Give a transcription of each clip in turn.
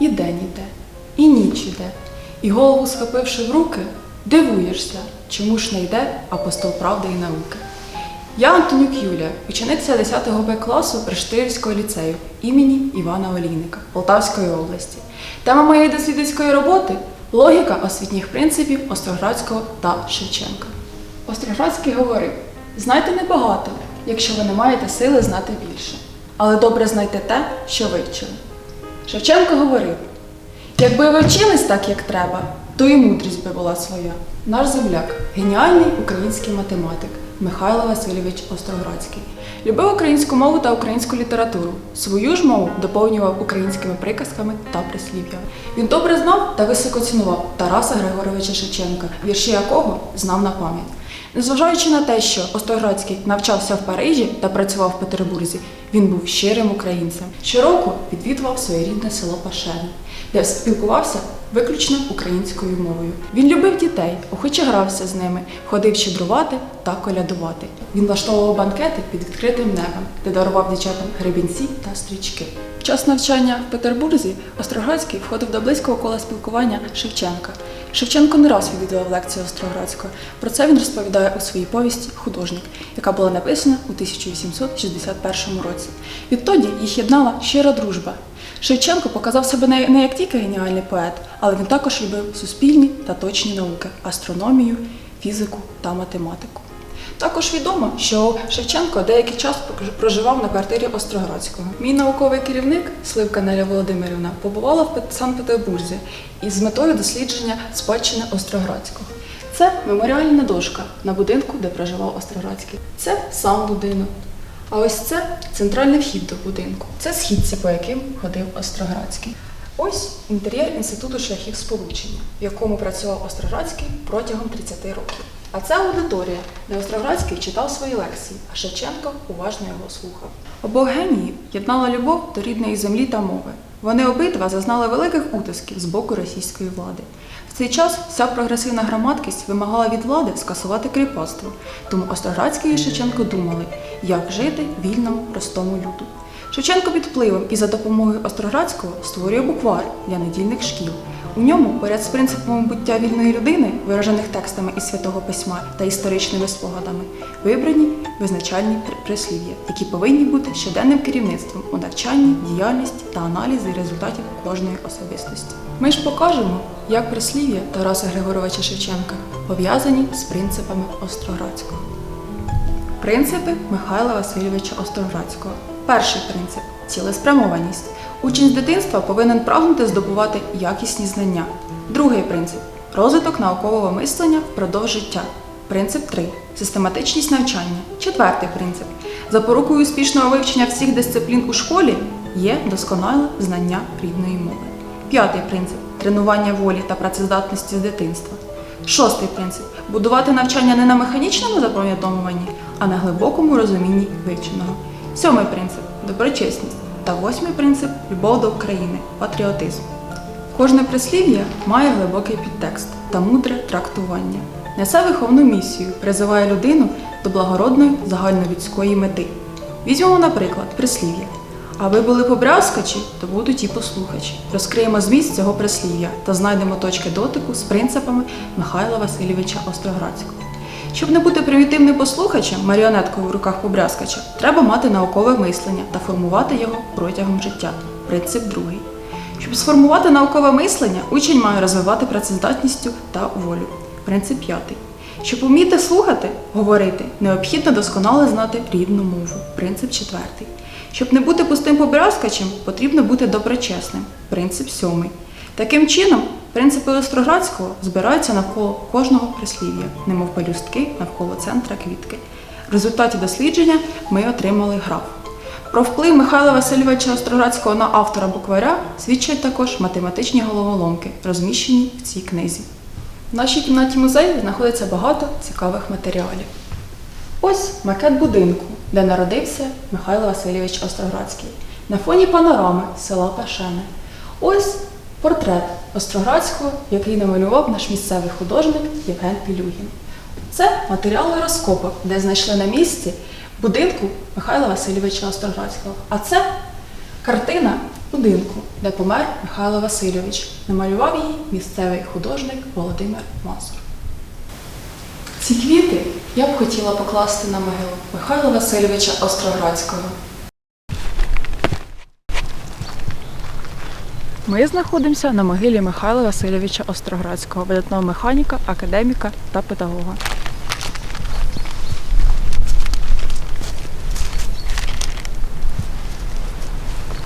І день іде, і ніч іде, і голову схопивши в руки, дивуєшся, чому ж не йде апостол правди і науки. Я Антонюк Юлія, учениця 10 Б класу Рештирівського ліцею імені Івана Олійника Полтавської області. Тема моєї дослідницької роботи логіка освітніх принципів Остроградського та Шевченка. Остроградський говорив: знайте небагато, якщо ви не маєте сили знати більше, але добре знайте те, що вивчили. Шевченко говорив: якби ви вчились так, як треба, то і мудрість би була своя. Наш земляк, геніальний український математик Михайло Васильович Остроградський. Любив українську мову та українську літературу. Свою ж мову доповнював українськими приказками та прислів'ями. Він добре знав та високо цінував Тараса Григоровича Шевченка, вірші якого знав на пам'ять. Незважаючи на те, що Остроградський навчався в Парижі та працював в Петербурзі, він був щирим українцем. Щороку відвідував своє рідне село Пашени, де спілкувався виключно українською мовою. Він любив дітей, охоче грався з ними, ходив щедрувати та колядувати. Він влаштовував банкети під відкритим небом, де дарував дівчатам гребінці та стрічки. В час навчання в Петербурзі Остроградський входив до близького кола спілкування Шевченка. Шевченко не раз відвідував лекцію Остроградського. Про це він розповідає у своїй повісті Художник, яка була написана у 1861 році. Відтоді їх єднала щира дружба. Шевченко показав себе не як тільки геніальний поет, але він також любив суспільні та точні науки астрономію, фізику та математику. Також відомо, що Шевченко деякий час проживав на квартирі Остроградського. Мій науковий керівник Сливка Неля Володимирівна побувала в Пет- Санкт-Петербурзі із метою дослідження спадщини Остроградського. Це меморіальна дошка на будинку, де проживав Остроградський. Це сам будинок. А ось це центральний вхід до будинку. Це східці, по яким ходив Остроградський. Ось інтер'єр інституту шляхів сполучення, в якому працював Остроградський протягом 30 років. А це аудиторія, де Остроградський читав свої лекції, а Шевченко уважно його слухав. Обох геніїв єднала любов до рідної землі та мови. Вони обидва зазнали великих утисків з боку російської влади. В цей час вся прогресивна громадськість вимагала від влади скасувати кріпацтво, тому Остроградський і Шевченко думали, як жити вільному простому люду. Шевченко під впливом і за допомогою Остроградського створює буквар для недільних шкіл. У ньому, поряд з принципами буття вільної людини, виражених текстами із святого письма та історичними спогадами, вибрані визначальні прислів'я, які повинні бути щоденним керівництвом у навчанні, діяльності та аналізі результатів кожної особистості. Ми ж покажемо, як прислів'я Тараса Григоровича Шевченка пов'язані з принципами Остроградського. Принципи Михайла Васильовича Остроградського. Перший принцип цілеспрямованість. Учень з дитинства повинен прагнути здобувати якісні знання. Другий принцип розвиток наукового мислення впродовж життя. Принцип 3. Систематичність навчання. Четвертий принцип. Запорукою успішного вивчення всіх дисциплін у школі є досконале знання рідної мови. П'ятий принцип тренування волі та працездатності з дитинства. Шостий принцип будувати навчання не на механічному запам'ятовуванні, а на глибокому розумінні вивченого. Сьомий принцип доброчесність. Та восьмий принцип любов до України, патріотизм. Кожне прислів'я має глибокий підтекст та мудре трактування. Несе виховну місію, призиває людину до благородної загальнолюдської мети. Візьмемо, наприклад, прислів'я. А ви були побрязкачі, то будуть і послухачі. Розкриємо зміст цього прислів'я та знайдемо точки дотику з принципами Михайла Васильовича Остроградського. Щоб не бути примітивним послухачем, маріонеткою в руках побрязкача, треба мати наукове мислення та формувати його протягом життя. Принцип другий. Щоб сформувати наукове мислення, учень має розвивати працездатністю та волю. Принцип п'ятий. Щоб вміти слухати, говорити, необхідно досконало знати рідну мову. Принцип четвертий. Щоб не бути пустим побрязкачем, потрібно бути доброчесним. Принцип сьомий. Таким чином, принципи Остроградського збираються навколо кожного прислів'я, немов пелюстки навколо центра квітки. В результаті дослідження ми отримали граф. Про вплив Михайла Васильовича Остроградського на автора букваря свідчать також математичні головоломки, розміщені в цій книзі. В нашій кімнаті музею знаходиться багато цікавих матеріалів. Ось макет будинку, де народився Михайло Васильович Остроградський, на фоні панорами села Пашене. Ось портрет Остроградського, який намалював наш місцевий художник Євген Пілюгін. Це матеріали розкопок, де знайшли на місці будинку Михайла Васильовича Остроградського. А це картина будинку, де помер Михайло Васильович. Намалював її місцевий художник Володимир Мазур. Ці квіти я б хотіла покласти на могилу Михайла Васильовича Остроградського. Ми знаходимося на могилі Михайла Васильовича Остроградського, видатного механіка, академіка та педагога.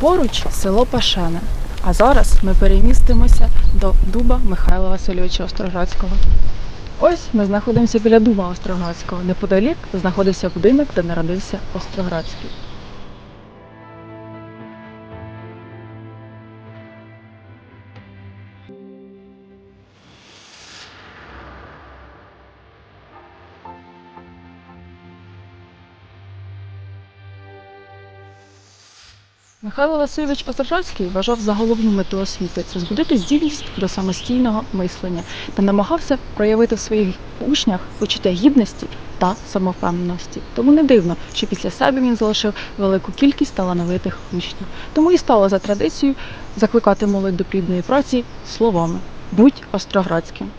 Поруч село Пашене. А зараз ми перемістимося до дуба Михайла Васильовича Остроградського. Ось ми знаходимося біля дуба Остроградського. Неподалік знаходився будинок, де народився Остроградський. Михайло Васильович Острожацький вважав за головну мету освіти це збудити здібність до самостійного мислення та намагався проявити в своїх учнях почуття гідності та самовпевненості. Тому не дивно, що після себе він залишив велику кількість талановитих учнів. Тому і стало за традицією закликати молодь до плідної праці словами Будь Остроградським.